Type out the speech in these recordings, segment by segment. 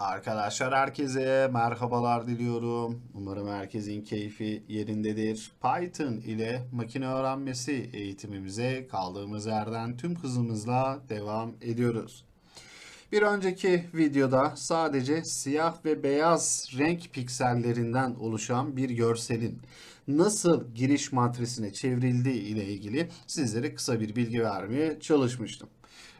Arkadaşlar herkese merhabalar diliyorum. Umarım herkesin keyfi yerindedir. Python ile makine öğrenmesi eğitimimize kaldığımız yerden tüm hızımızla devam ediyoruz. Bir önceki videoda sadece siyah ve beyaz renk piksellerinden oluşan bir görselin nasıl giriş matrisine çevrildiği ile ilgili sizlere kısa bir bilgi vermeye çalışmıştım.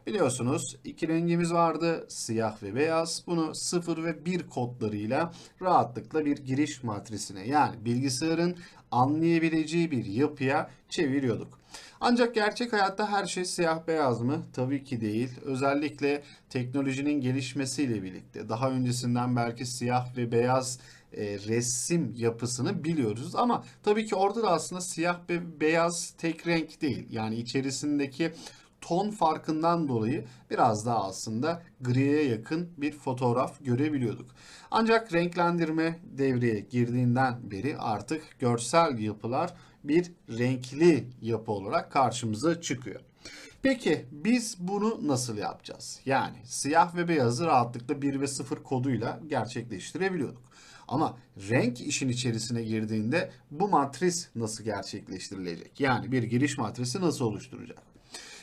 Biliyorsunuz iki rengimiz vardı siyah ve beyaz. Bunu 0 ve 1 kodlarıyla rahatlıkla bir giriş matrisine yani bilgisayarın anlayabileceği bir yapıya çeviriyorduk. Ancak gerçek hayatta her şey siyah beyaz mı? Tabii ki değil. Özellikle teknolojinin gelişmesiyle birlikte daha öncesinden belki siyah ve beyaz e, resim yapısını biliyoruz ama tabii ki orada da aslında siyah ve beyaz tek renk değil. Yani içerisindeki ton farkından dolayı biraz daha aslında griye yakın bir fotoğraf görebiliyorduk. Ancak renklendirme devreye girdiğinden beri artık görsel yapılar bir renkli yapı olarak karşımıza çıkıyor. Peki biz bunu nasıl yapacağız? Yani siyah ve beyazı rahatlıkla 1 ve 0 koduyla gerçekleştirebiliyorduk. Ama renk işin içerisine girdiğinde bu matris nasıl gerçekleştirilecek? Yani bir giriş matrisi nasıl oluşturacak?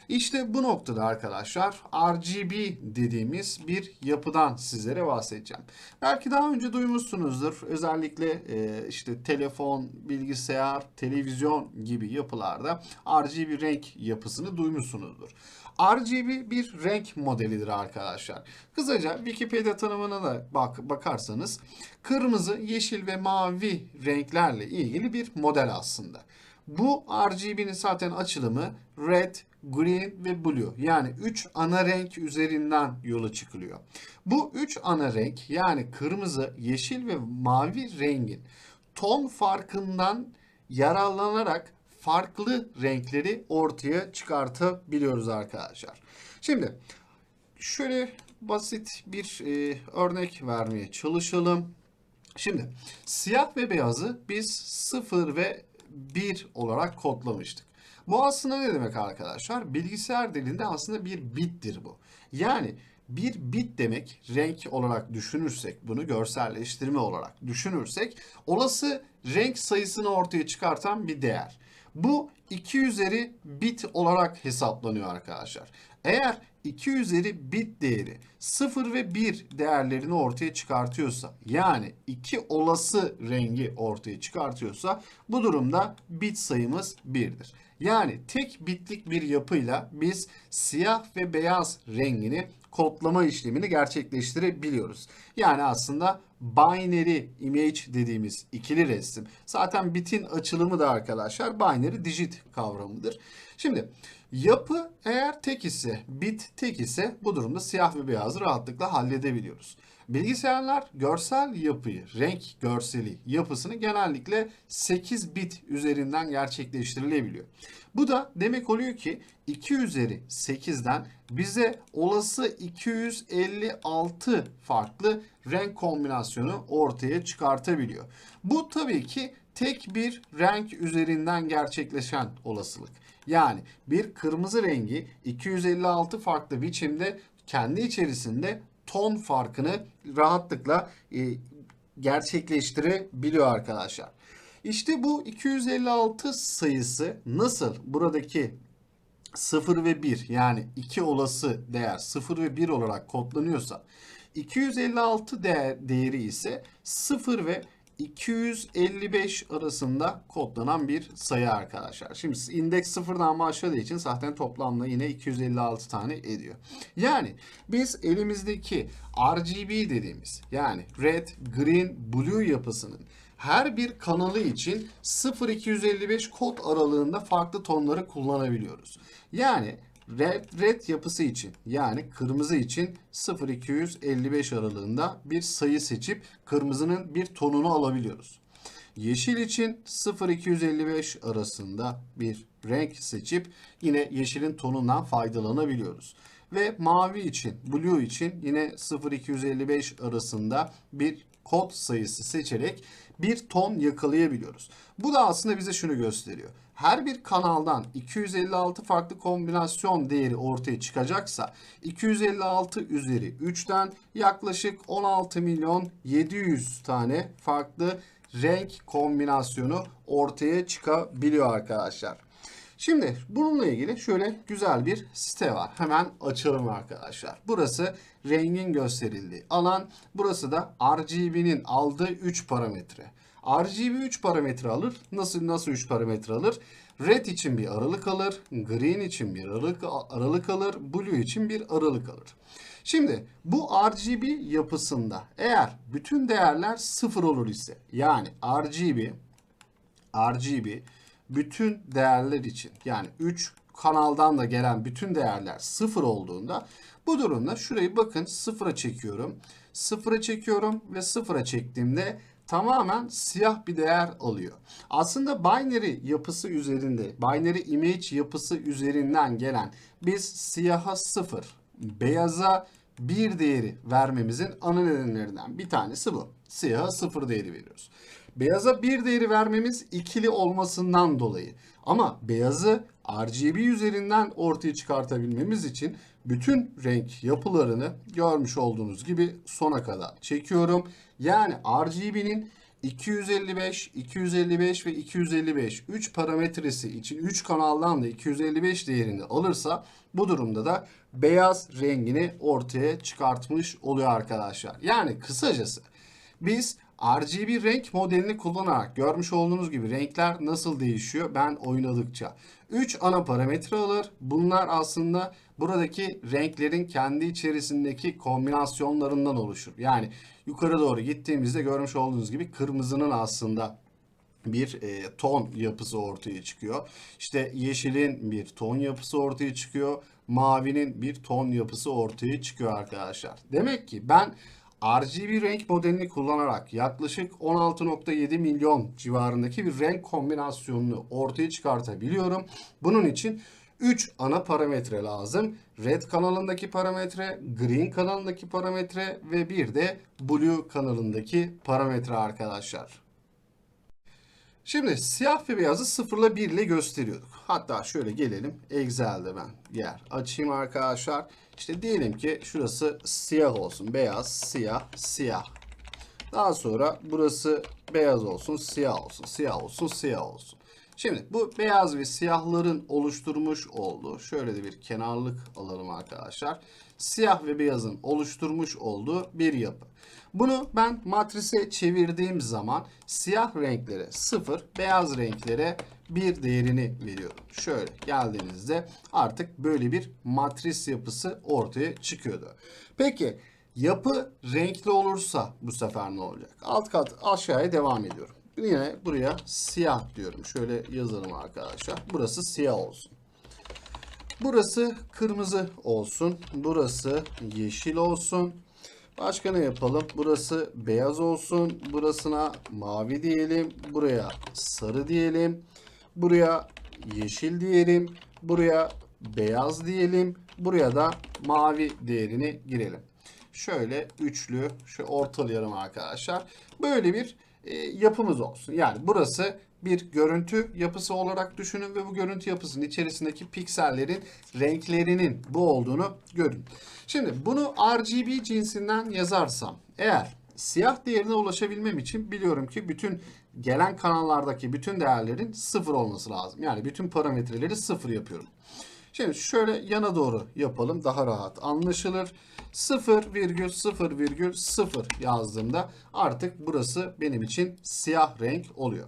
İşte bu noktada arkadaşlar RGB dediğimiz bir yapıdan sizlere bahsedeceğim. Belki daha önce duymuşsunuzdur. Özellikle e, işte telefon, bilgisayar, televizyon gibi yapılarda RGB renk yapısını duymuşsunuzdur. RGB bir renk modelidir arkadaşlar. Kısaca Wikipedia tanımına da bak bakarsanız kırmızı, yeşil ve mavi renklerle ilgili bir model aslında. Bu RGB'nin zaten açılımı red, green ve blue. Yani 3 ana renk üzerinden yola çıkılıyor. Bu 3 ana renk yani kırmızı, yeşil ve mavi rengin ton farkından yararlanarak farklı renkleri ortaya çıkartabiliyoruz arkadaşlar. Şimdi şöyle basit bir e, örnek vermeye çalışalım. Şimdi siyah ve beyazı biz 0 ve 1 olarak kodlamıştık. Bu aslında ne demek arkadaşlar? Bilgisayar dilinde aslında bir bittir bu. Yani bir bit demek renk olarak düşünürsek bunu görselleştirme olarak düşünürsek olası renk sayısını ortaya çıkartan bir değer. Bu 2 üzeri bit olarak hesaplanıyor arkadaşlar. Eğer 2 üzeri bit değeri 0 ve 1 değerlerini ortaya çıkartıyorsa yani iki olası rengi ortaya çıkartıyorsa bu durumda bit sayımız 1'dir. Yani tek bitlik bir yapıyla biz siyah ve beyaz rengini kodlama işlemini gerçekleştirebiliyoruz. Yani aslında binary image dediğimiz ikili resim. Zaten bitin açılımı da arkadaşlar binary digit kavramıdır. Şimdi yapı eğer tek ise, bit tek ise bu durumda siyah ve beyazı rahatlıkla halledebiliyoruz. Bilgisayarlar görsel yapıyı, renk görseli yapısını genellikle 8 bit üzerinden gerçekleştirilebiliyor. Bu da demek oluyor ki 2 üzeri 8'den bize olası 256 farklı renk kombinasyonu ortaya çıkartabiliyor. Bu tabii ki tek bir renk üzerinden gerçekleşen olasılık. Yani bir kırmızı rengi 256 farklı biçimde kendi içerisinde ton farkını rahatlıkla e, gerçekleştirebiliyor arkadaşlar. İşte bu 256 sayısı nasıl buradaki 0 ve 1 yani iki olası değer 0 ve 1 olarak kodlanıyorsa 256 değer, değeri ise 0 ve 255 arasında kodlanan bir sayı arkadaşlar. Şimdi indeks sıfırdan başladığı için zaten toplamda yine 256 tane ediyor. Yani biz elimizdeki RGB dediğimiz yani red, green, blue yapısının her bir kanalı için 0-255 kod aralığında farklı tonları kullanabiliyoruz. Yani red, red yapısı için yani kırmızı için 0-255 aralığında bir sayı seçip kırmızının bir tonunu alabiliyoruz. Yeşil için 0-255 arasında bir renk seçip yine yeşilin tonundan faydalanabiliyoruz. Ve mavi için, blue için yine 0-255 arasında bir kod sayısı seçerek bir ton yakalayabiliyoruz. Bu da aslında bize şunu gösteriyor. Her bir kanaldan 256 farklı kombinasyon değeri ortaya çıkacaksa 256 üzeri 3'ten yaklaşık 16 milyon 700 tane farklı renk kombinasyonu ortaya çıkabiliyor arkadaşlar. Şimdi bununla ilgili şöyle güzel bir site var. Hemen açalım arkadaşlar. Burası rengin gösterildiği alan. Burası da RGB'nin aldığı 3 parametre. RGB 3 parametre alır. Nasıl nasıl 3 parametre alır? Red için bir aralık alır, green için bir aralık, aralık alır, blue için bir aralık alır. Şimdi bu RGB yapısında eğer bütün değerler sıfır olur ise yani RGB RGB bütün değerler için yani 3 kanaldan da gelen bütün değerler sıfır olduğunda bu durumda şurayı bakın sıfıra çekiyorum. Sıfıra çekiyorum ve sıfıra çektiğimde tamamen siyah bir değer alıyor. Aslında binary yapısı üzerinde, binary image yapısı üzerinden gelen biz siyaha sıfır, beyaza bir değeri vermemizin ana nedenlerinden bir tanesi bu. Siyaha sıfır değeri veriyoruz. Beyaza bir değeri vermemiz ikili olmasından dolayı. Ama beyazı RGB üzerinden ortaya çıkartabilmemiz için bütün renk yapılarını görmüş olduğunuz gibi sona kadar çekiyorum. Yani RGB'nin 255, 255 ve 255 3 parametresi için 3 kanaldan da 255 değerini alırsa bu durumda da beyaz rengini ortaya çıkartmış oluyor arkadaşlar. Yani kısacası biz RGB renk modelini kullanarak görmüş olduğunuz gibi renkler nasıl değişiyor ben oynadıkça. 3 ana parametre alır. Bunlar aslında buradaki renklerin kendi içerisindeki kombinasyonlarından oluşur. Yani yukarı doğru gittiğimizde görmüş olduğunuz gibi kırmızının aslında bir e, ton yapısı ortaya çıkıyor. İşte yeşilin bir ton yapısı ortaya çıkıyor. Mavinin bir ton yapısı ortaya çıkıyor arkadaşlar. Demek ki ben RGB renk modelini kullanarak yaklaşık 16.7 milyon civarındaki bir renk kombinasyonunu ortaya çıkartabiliyorum. Bunun için 3 ana parametre lazım. Red kanalındaki parametre, green kanalındaki parametre ve bir de blue kanalındaki parametre arkadaşlar. Şimdi siyah ve beyazı 0 ile 1 ile gösteriyorduk. Hatta şöyle gelelim. Excel'de ben yer açayım arkadaşlar. İşte diyelim ki şurası siyah olsun. Beyaz, siyah, siyah. Daha sonra burası beyaz olsun, siyah olsun, siyah olsun, siyah olsun. Şimdi bu beyaz ve siyahların oluşturmuş olduğu şöyle de bir kenarlık alalım arkadaşlar. Siyah ve beyazın oluşturmuş olduğu bir yapı. Bunu ben matrise çevirdiğim zaman siyah renklere 0, beyaz renklere bir değerini veriyorum. Şöyle geldiğinizde artık böyle bir matris yapısı ortaya çıkıyordu. Peki yapı renkli olursa bu sefer ne olacak? Alt kat aşağıya devam ediyorum. Yine buraya siyah diyorum. Şöyle yazalım arkadaşlar. Burası siyah olsun. Burası kırmızı olsun. Burası yeşil olsun. Başka ne yapalım? Burası beyaz olsun. Burasına mavi diyelim. Buraya sarı diyelim. Buraya yeşil diyelim. Buraya beyaz diyelim. Buraya da mavi değerini girelim. Şöyle üçlü, şu ortalayalım arkadaşlar. Böyle bir e, yapımız olsun. Yani burası bir görüntü yapısı olarak düşünün ve bu görüntü yapısının içerisindeki piksellerin renklerinin bu olduğunu görün. Şimdi bunu RGB cinsinden yazarsam eğer siyah değerine ulaşabilmem için biliyorum ki bütün gelen kanallardaki bütün değerlerin sıfır olması lazım. Yani bütün parametreleri sıfır yapıyorum. Şimdi şöyle yana doğru yapalım daha rahat anlaşılır. 0,0,0 yazdığımda artık burası benim için siyah renk oluyor.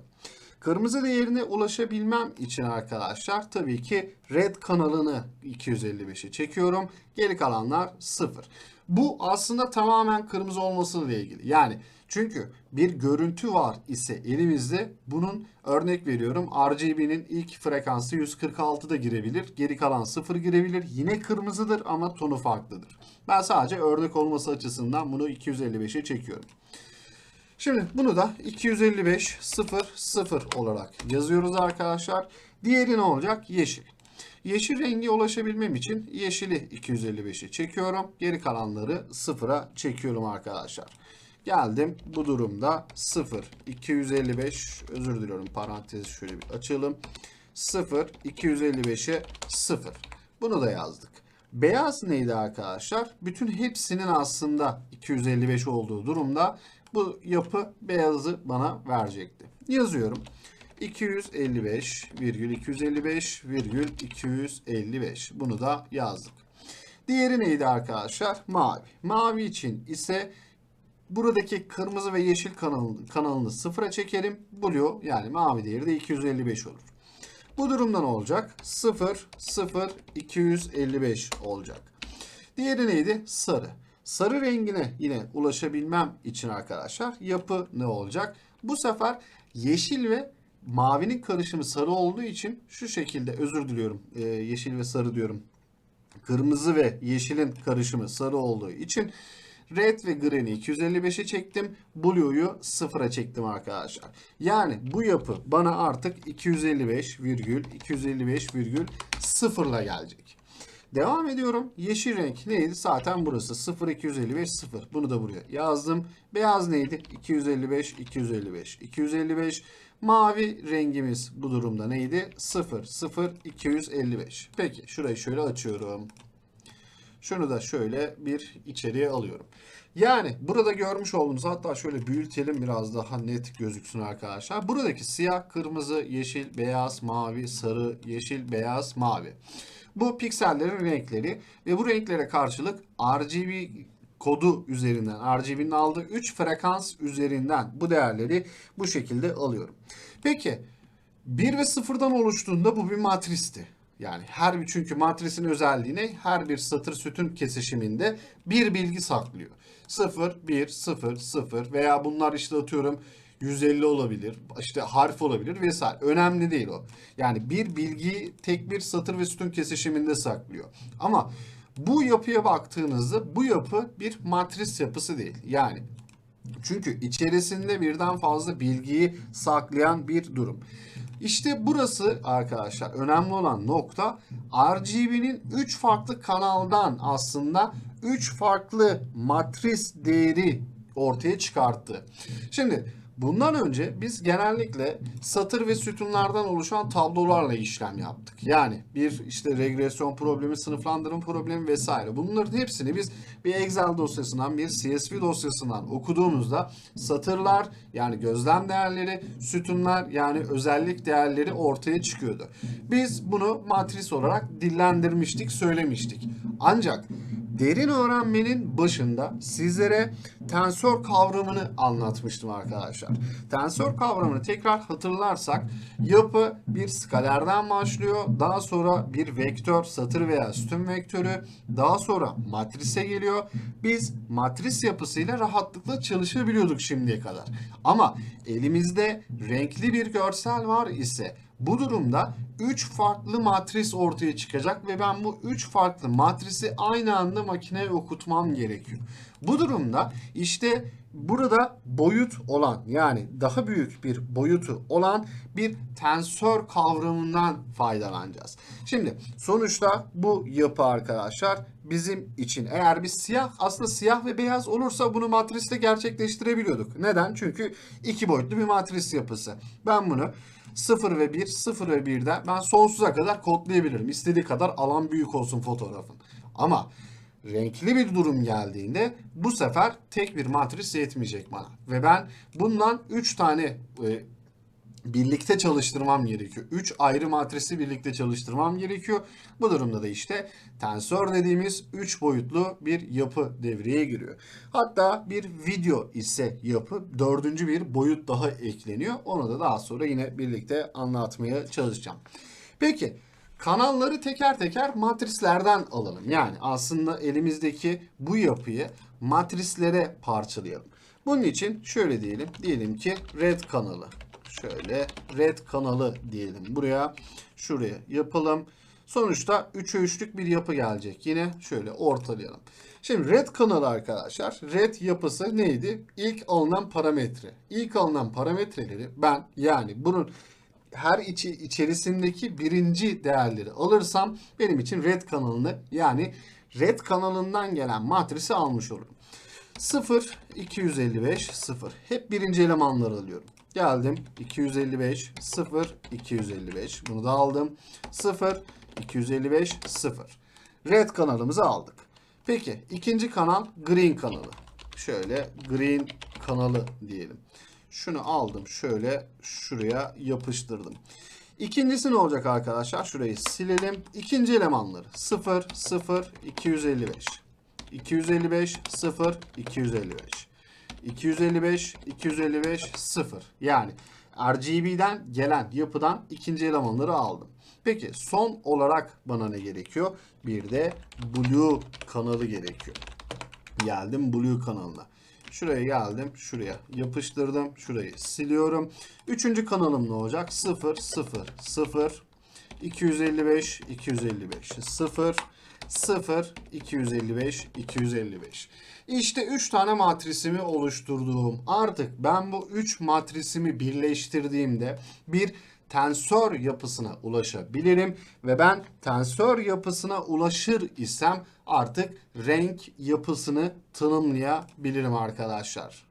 Kırmızı değerine ulaşabilmem için arkadaşlar tabii ki red kanalını 255'e çekiyorum. Geri kalanlar 0. Bu aslında tamamen kırmızı olmasıyla ilgili. Yani çünkü bir görüntü var ise elimizde bunun örnek veriyorum RGB'nin ilk frekansı 146'da girebilir. Geri kalan 0 girebilir. Yine kırmızıdır ama tonu farklıdır. Ben sadece örnek olması açısından bunu 255'e çekiyorum. Şimdi bunu da 255 0 0 olarak yazıyoruz arkadaşlar. Diğeri ne olacak? Yeşil. Yeşil rengi ulaşabilmem için yeşili 255'e çekiyorum. Geri kalanları 0'a çekiyorum arkadaşlar. Geldim bu durumda 0 255 özür diliyorum parantezi şöyle bir açalım. 0, 255'e 0. Bunu da yazdık. Beyaz neydi arkadaşlar? Bütün hepsinin aslında 255 olduğu durumda bu yapı beyazı bana verecekti. Yazıyorum. 255 virgül 255 virgül 255. Bunu da yazdık. Diğeri neydi arkadaşlar? Mavi. Mavi için ise buradaki kırmızı ve yeşil kanalını, kanalını sıfıra çekerim. Blue yani mavi değeri de 255 olur. Bu durumda ne olacak? 0, 0, 255 olacak. Diğeri neydi? Sarı. Sarı rengine yine ulaşabilmem için arkadaşlar yapı ne olacak? Bu sefer yeşil ve mavinin karışımı sarı olduğu için şu şekilde özür diliyorum. Ee, yeşil ve sarı diyorum. Kırmızı ve yeşilin karışımı sarı olduğu için red ve green'i 255'e çektim. Blue'yu sıfıra çektim arkadaşlar. Yani bu yapı bana artık 255 virgül 255 virgül sıfırla gelecek. Devam ediyorum. Yeşil renk neydi? Zaten burası 0 255 0. Bunu da buraya yazdım. Beyaz neydi? 255 255 255. Mavi rengimiz bu durumda neydi? 0 0 255. Peki şurayı şöyle açıyorum. Şunu da şöyle bir içeriye alıyorum. Yani burada görmüş olduğunuz hatta şöyle büyütelim biraz daha net gözüksün arkadaşlar. Buradaki siyah, kırmızı, yeşil, beyaz, mavi, sarı, yeşil, beyaz, mavi. Bu piksellerin renkleri ve bu renklere karşılık RGB kodu üzerinden RGB'nin aldığı 3 frekans üzerinden bu değerleri bu şekilde alıyorum. Peki 1 ve 0'dan oluştuğunda bu bir matristi. Yani her bir çünkü matrisin özelliğine her bir satır sütun kesişiminde bir bilgi saklıyor. 0, 1, 0, 0 veya bunlar işte atıyorum 150 olabilir, işte harf olabilir vesaire. Önemli değil o. Yani bir bilgiyi tek bir satır ve sütun kesişiminde saklıyor. Ama bu yapıya baktığınızda bu yapı bir matris yapısı değil. Yani çünkü içerisinde birden fazla bilgiyi saklayan bir durum. İşte burası arkadaşlar önemli olan nokta RGB'nin 3 farklı kanaldan aslında 3 farklı matris değeri ortaya çıkarttı. Şimdi bundan önce biz genellikle satır ve sütunlardan oluşan tablolarla işlem yaptık. Yani bir işte regresyon problemi, sınıflandırma problemi vesaire. Bunların hepsini biz bir Excel dosyasından, bir CSV dosyasından okuduğumuzda satırlar yani gözlem değerleri, sütunlar yani özellik değerleri ortaya çıkıyordu. Biz bunu matris olarak dillendirmiştik, söylemiştik. Ancak derin öğrenmenin başında sizlere tensör kavramını anlatmıştım arkadaşlar. Tensör kavramını tekrar hatırlarsak yapı bir skalerden başlıyor. Daha sonra bir vektör, satır veya sütun vektörü. Daha sonra matrise geliyor. Biz matris yapısıyla rahatlıkla çalışabiliyorduk şimdiye kadar. Ama elimizde renkli bir görsel var ise bu durumda 3 farklı matris ortaya çıkacak ve ben bu 3 farklı matrisi aynı anda makineye okutmam gerekiyor. Bu durumda işte burada boyut olan yani daha büyük bir boyutu olan bir tensör kavramından faydalanacağız. Şimdi sonuçta bu yapı arkadaşlar bizim için eğer bir siyah aslında siyah ve beyaz olursa bunu matriste gerçekleştirebiliyorduk. Neden? Çünkü iki boyutlu bir matris yapısı. Ben bunu 0 ve 1, 0 ve 1'de ben sonsuza kadar kodlayabilirim. İstediği kadar alan büyük olsun fotoğrafın. Ama renkli bir durum geldiğinde bu sefer tek bir matris yetmeyecek bana. Ve ben bundan 3 tane e, birlikte çalıştırmam gerekiyor. 3 ayrı matrisi birlikte çalıştırmam gerekiyor. Bu durumda da işte tensör dediğimiz 3 boyutlu bir yapı devreye giriyor. Hatta bir video ise yapı dördüncü bir boyut daha ekleniyor. Onu da daha sonra yine birlikte anlatmaya çalışacağım. Peki kanalları teker teker matrislerden alalım. Yani aslında elimizdeki bu yapıyı matrislere parçalayalım. Bunun için şöyle diyelim. Diyelim ki red kanalı. Şöyle red kanalı diyelim. Buraya şuraya yapalım. Sonuçta 3'e 3'lük bir yapı gelecek. Yine şöyle ortalayalım. Şimdi red kanalı arkadaşlar. Red yapısı neydi? İlk alınan parametre. İlk alınan parametreleri ben yani bunun her içi içerisindeki birinci değerleri alırsam benim için red kanalını yani red kanalından gelen matrisi almış olurum. 0, 255, 0. Hep birinci elemanları alıyorum. Geldim. 255, 0, 255. Bunu da aldım. 0, 255, 0. Red kanalımızı aldık. Peki ikinci kanal green kanalı. Şöyle green kanalı diyelim. Şunu aldım şöyle şuraya yapıştırdım. İkincisi ne olacak arkadaşlar? Şurayı silelim. İkinci elemanları 0, 0, 255. 255, 0, 255. 255, 255, 0. Yani RGB'den gelen yapıdan ikinci elemanları aldım. Peki son olarak bana ne gerekiyor? Bir de Blue kanalı gerekiyor. Geldim Blue kanalına. Şuraya geldim. Şuraya yapıştırdım. Şurayı siliyorum. Üçüncü kanalım ne olacak? 0, 0, 0, 255, 255, 0, 0, 255, 255. İşte 3 tane matrisimi oluşturduğum. Artık ben bu 3 matrisimi birleştirdiğimde bir tensör yapısına ulaşabilirim ve ben tensör yapısına ulaşır isem artık renk yapısını tanımlayabilirim arkadaşlar.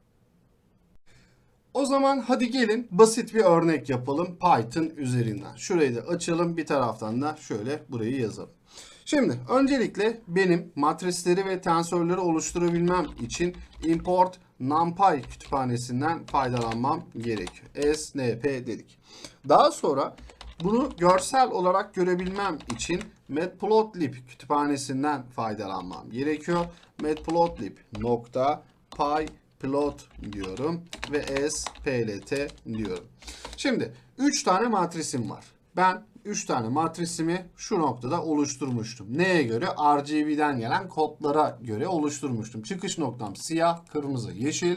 O zaman hadi gelin basit bir örnek yapalım Python üzerinden. Şurayı da açalım bir taraftan da şöyle burayı yazalım. Şimdi öncelikle benim matrisleri ve tensörleri oluşturabilmem için import numpy kütüphanesinden faydalanmam gerekiyor. snp dedik. Daha sonra bunu görsel olarak görebilmem için matplotlib kütüphanesinden faydalanmam gerekiyor. matplotlib nokta pyplot diyorum ve splt diyorum. Şimdi 3 tane matrisim var. Ben 3 tane matrisimi şu noktada oluşturmuştum. Neye göre? RGB'den gelen kodlara göre oluşturmuştum. Çıkış noktam siyah, kırmızı, yeşil,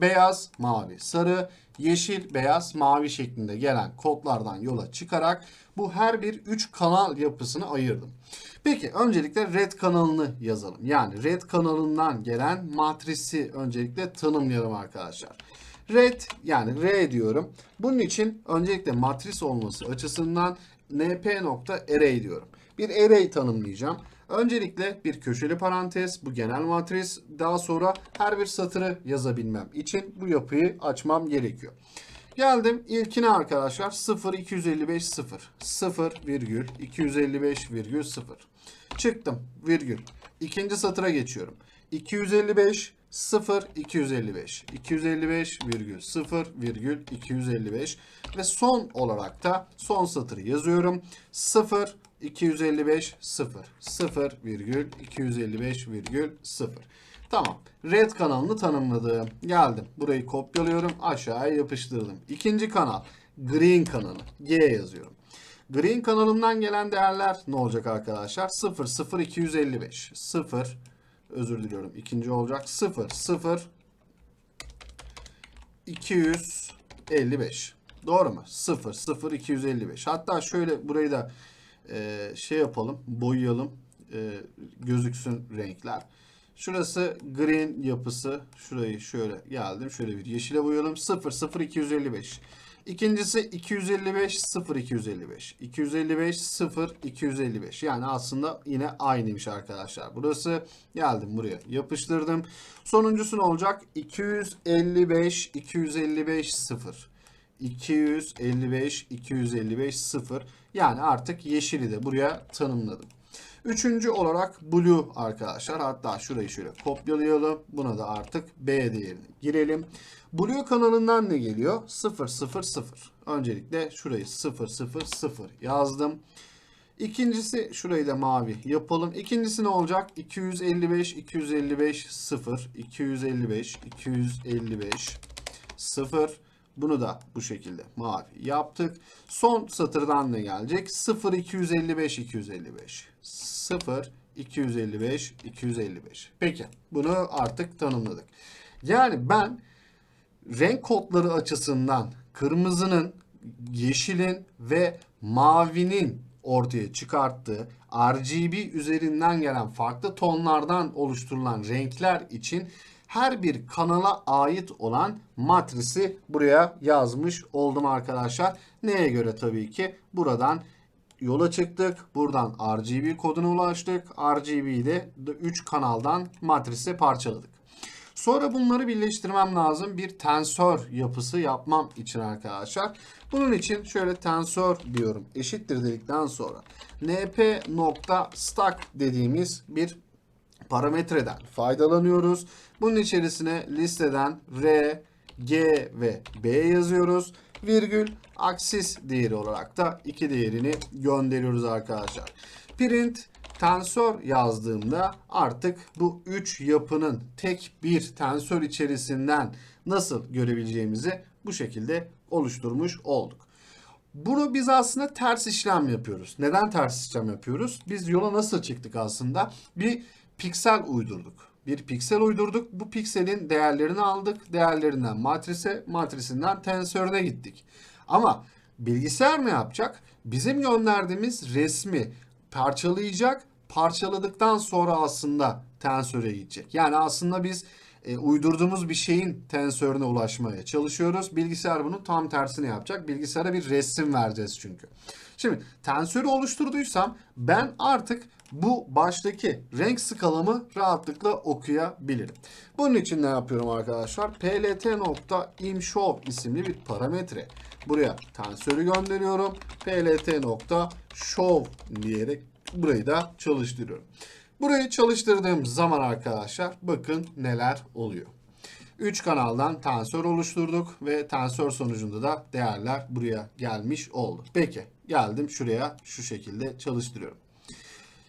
beyaz, mavi, sarı, yeşil, beyaz, mavi şeklinde gelen kodlardan yola çıkarak bu her bir 3 kanal yapısını ayırdım. Peki öncelikle red kanalını yazalım. Yani red kanalından gelen matrisi öncelikle tanımlayalım arkadaşlar. Red yani R diyorum. Bunun için öncelikle matris olması açısından np.array diyorum. Bir array tanımlayacağım. Öncelikle bir köşeli parantez, bu genel matris. Daha sonra her bir satırı yazabilmem için bu yapıyı açmam gerekiyor. Geldim ilkine arkadaşlar 0 255 0 0 virgül 255 virgül 0 çıktım virgül ikinci satıra geçiyorum 255 0 255 255 virgül 0 virgül 255 ve son olarak da son satırı yazıyorum 0 255 0 0 virgül 255 virgül 0 Tamam. Red kanalını tanımladım. Geldim. Burayı kopyalıyorum. Aşağıya yapıştırdım. İkinci kanal. Green kanalı. G yazıyorum. Green kanalından gelen değerler ne olacak arkadaşlar? 0, 0, 255. 0, özür diliyorum. İkinci olacak. 0, 0, 255. Doğru mu? 0, 0, 255. Hatta şöyle burayı da e, şey yapalım. Boyayalım. E, gözüksün renkler. Şurası green yapısı. Şurayı şöyle geldim. Şöyle bir yeşile boyayalım. 0 0 255. İkincisi 255 0 255. 255 0 255. Yani aslında yine aynıymış arkadaşlar. Burası geldim buraya yapıştırdım. Sonuncusu ne olacak? 255 255 0. 255 255 0. Yani artık yeşili de buraya tanımladım. Üçüncü olarak blue arkadaşlar. Hatta şurayı şöyle kopyalayalım. Buna da artık B değerini girelim. Blue kanalından ne geliyor? 0 0 0. Öncelikle şurayı 0 0 0 yazdım. İkincisi şurayı da mavi yapalım. İkincisi ne olacak? 255 255 0 255 255 0 bunu da bu şekilde mavi yaptık. Son satırdan ne gelecek? 0 255 255. 0 255 255. Peki bunu artık tanımladık. Yani ben renk kodları açısından kırmızının, yeşilin ve mavinin ortaya çıkarttığı RGB üzerinden gelen farklı tonlardan oluşturulan renkler için her bir kanala ait olan matrisi buraya yazmış oldum arkadaşlar. Neye göre tabii ki buradan yola çıktık. Buradan RGB koduna ulaştık. RGB'yi de 3 kanaldan matrise parçaladık. Sonra bunları birleştirmem lazım. Bir tensör yapısı yapmam için arkadaşlar. Bunun için şöyle tensör diyorum. Eşittir dedikten sonra np.stack dediğimiz bir parametreden faydalanıyoruz. Bunun içerisine listeden R, G ve B yazıyoruz. Virgül aksis değeri olarak da iki değerini gönderiyoruz arkadaşlar. Print tensör yazdığımda artık bu üç yapının tek bir tensör içerisinden nasıl görebileceğimizi bu şekilde oluşturmuş olduk. Bunu biz aslında ters işlem yapıyoruz. Neden ters işlem yapıyoruz? Biz yola nasıl çıktık aslında? Bir piksel uydurduk. Bir piksel uydurduk. Bu pikselin değerlerini aldık. Değerlerinden matrise, matrisinden tensörüne gittik. Ama bilgisayar ne yapacak? Bizim gönderdiğimiz resmi parçalayacak. Parçaladıktan sonra aslında tensöre gidecek. Yani aslında biz e, uydurduğumuz bir şeyin tensörüne ulaşmaya çalışıyoruz. Bilgisayar bunun tam tersini yapacak. Bilgisayara bir resim vereceğiz çünkü. Şimdi tensörü oluşturduysam ben artık bu baştaki renk skalamı rahatlıkla okuyabilirim. Bunun için ne yapıyorum arkadaşlar? plt.imshow isimli bir parametre. Buraya tensörü gönderiyorum. plt.show diyerek burayı da çalıştırıyorum. Burayı çalıştırdığım zaman arkadaşlar bakın neler oluyor. 3 kanaldan tensör oluşturduk ve tensör sonucunda da değerler buraya gelmiş oldu. Peki geldim şuraya şu şekilde çalıştırıyorum.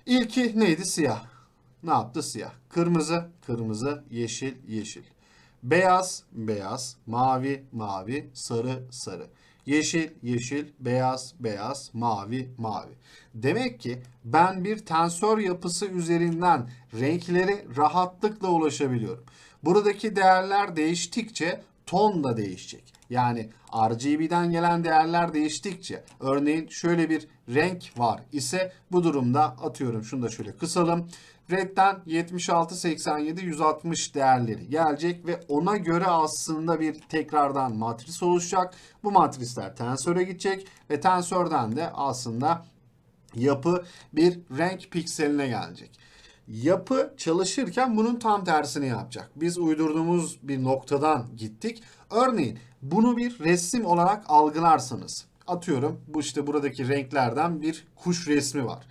İlki neydi? Siyah. Ne yaptı? Siyah. Kırmızı, kırmızı, yeşil, yeşil. Beyaz, beyaz, mavi, mavi, sarı, sarı. Yeşil, yeşil, beyaz, beyaz, mavi, mavi. Demek ki ben bir tensör yapısı üzerinden renklere rahatlıkla ulaşabiliyorum. Buradaki değerler değiştikçe ton da değişecek. Yani RGB'den gelen değerler değiştikçe örneğin şöyle bir renk var ise bu durumda atıyorum şunu da şöyle kısalım. Red'den 76, 87, 160 değerleri gelecek ve ona göre aslında bir tekrardan matris oluşacak. Bu matrisler tensöre gidecek ve tensörden de aslında yapı bir renk pikseline gelecek. Yapı çalışırken bunun tam tersini yapacak. Biz uydurduğumuz bir noktadan gittik. Örneğin bunu bir resim olarak algılarsanız atıyorum bu işte buradaki renklerden bir kuş resmi var.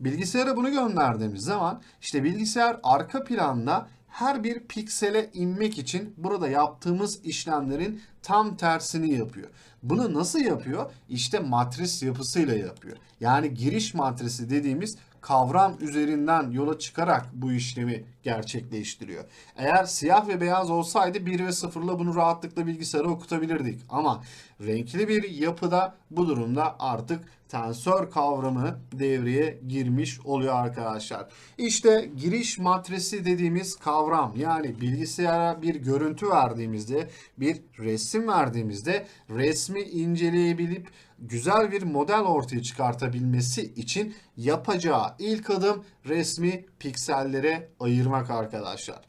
Bilgisayara bunu gönderdiğimiz zaman işte bilgisayar arka planda her bir piksele inmek için burada yaptığımız işlemlerin tam tersini yapıyor. Bunu nasıl yapıyor? İşte matris yapısıyla yapıyor. Yani giriş matrisi dediğimiz kavram üzerinden yola çıkarak bu işlemi gerçekleştiriyor. Eğer siyah ve beyaz olsaydı 1 ve 0 ile bunu rahatlıkla bilgisayara okutabilirdik. Ama renkli bir yapıda bu durumda artık tensör kavramı devreye girmiş oluyor arkadaşlar. İşte giriş matrisi dediğimiz kavram yani bilgisayara bir görüntü verdiğimizde bir resim verdiğimizde resmi inceleyebilip güzel bir model ortaya çıkartabilmesi için yapacağı ilk adım resmi piksellere ayırmak arkadaşlar.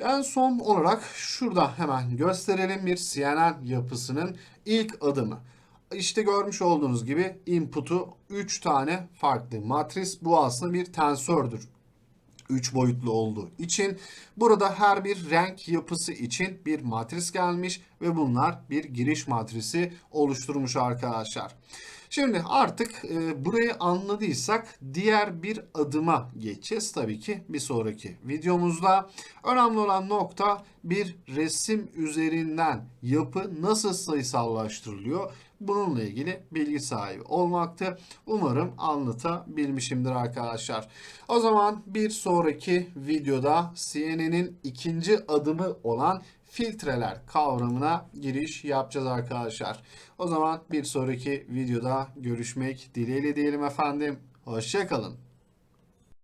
En son olarak şurada hemen gösterelim bir CNN yapısının ilk adımı. İşte görmüş olduğunuz gibi input'u 3 tane farklı matris. Bu aslında bir tensördür. 3 boyutlu olduğu için burada her bir renk yapısı için bir matris gelmiş ve bunlar bir giriş matrisi oluşturmuş arkadaşlar. Şimdi artık e, burayı anladıysak diğer bir adıma geçeceğiz tabii ki bir sonraki videomuzda. Önemli olan nokta bir resim üzerinden yapı nasıl sayısallaştırılıyor? Bununla ilgili bilgi sahibi olmaktı. Umarım anlatabilmişimdir arkadaşlar. O zaman bir sonraki videoda CNN'in ikinci adımı olan filtreler kavramına giriş yapacağız arkadaşlar. O zaman bir sonraki videoda görüşmek dileğiyle diyelim efendim. Hoşçakalın.